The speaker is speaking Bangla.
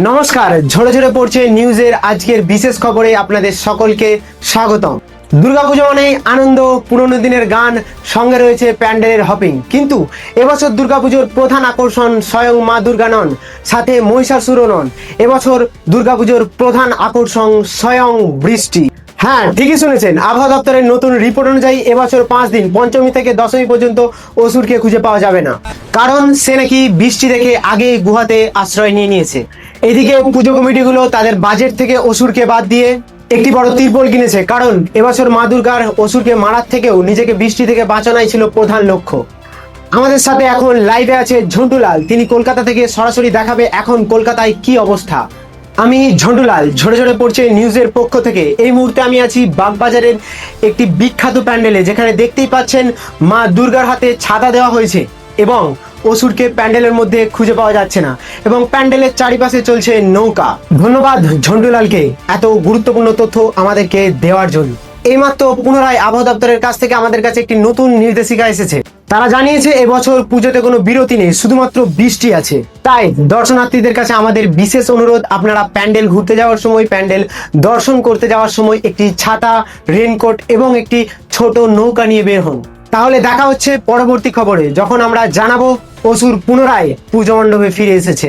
নমস্কার, ঝরে ঝরে পড়ছে নিউজের আজকের বিশেষ খবরে আপনাদের সকলকে স্বাগতম। দুর্গাপুজো মানে আনন্দ, পুরনো দিনের গান, সঙ্গে রয়েছে প্যান্ডেলের হপিং। কিন্তু এবছর দুর্গাপুজোর প্রধান আকর্ষণ স্বয়ং মা দুর্গা নন সাথে মহিষাসুরও নন। এবছর দুর্গাপুজোর প্রধান আকর্ষণ স্বয়ং বৃষ্টি। হ্যাঁ ঠিকই শুনেছেন, আবহাওয়া দপ্তরের নতুন রিপোর্ট অনুযায়ী এবছর পাঁচ দিন, পঞ্চমী থেকে দশমী পর্যন্ত অসুরকে খুঁজে পাওয়া যাবে না। কারণ সে নাকি বৃষ্টি দেখে আগে গুহাতে আশ্রয় নিয়ে নিয়েছে। এদিকে পুজো কমিটিগুলো তাদের বাজেট থেকে অসুরকে বাদ দিয়ে একটি বড় তিরপল কিনেছে। কারণ এবছর মা দুর্গার অসুরকে মারার থেকেও নিজেকে বৃষ্টি থেকে বাঁচানোই ছিল প্রধান লক্ষ্য। আমাদের সাথে এখন লাইভে আছে ঝন্টুলাল। তিনি কলকাতা থেকে সরাসরি দেখাবে এখন কলকাতায় কি অবস্থা। আমি ঝন্টুলাল, ঝরে ঝরে পড়ছে নিউজের পক্ষ থেকে। এই মুহূর্তে আমি আছি বাগবাজারের একটি বিখ্যাত প্যান্ডেলে, যেখানে দেখতেই পাচ্ছেন মা দুর্গার হাতে ছাতা দেওয়া হয়েছে। এবং অসুরকে প্যান্ডেলের মধ্যে খুঁজে পাওয়া যাচ্ছে না এবং প্যান্ডেলের চারিপাশে চলছে নৌকা। ধন্যবাদ ঝন্টুলালকে এত গুরুত্বপূর্ণ তথ্য আমাদেরকে দেওয়ার জন্য। এইমাত্র পুনরায় আবহাওয়া দপ্তরের কাছ থেকে আমাদের কাছে একটি নতুন নির্দেশিকা এসেছে। তারা জানিয়েছে, এবছর পুজোতে কোনো বিরতি নেই, শুধুমাত্র বৃষ্টি আছে। তাই দর্শনার্থীদের কাছে আমাদের বিশেষ অনুরোধ, আপনারা প্যান্ডেল ঘুরতে যাওয়ার সময়, প্যান্ডেল দর্শন করতে যাওয়ার সময় একটি ছাতা, রেনকোট এবং একটি ছোট নৌকা নিয়ে বের হন। তাহলে দেখা হচ্ছে পরবর্তী খবরে যখন আমরা জানাব অসুর পুনরায় পুজো মণ্ডপে ফিরে এসেছে।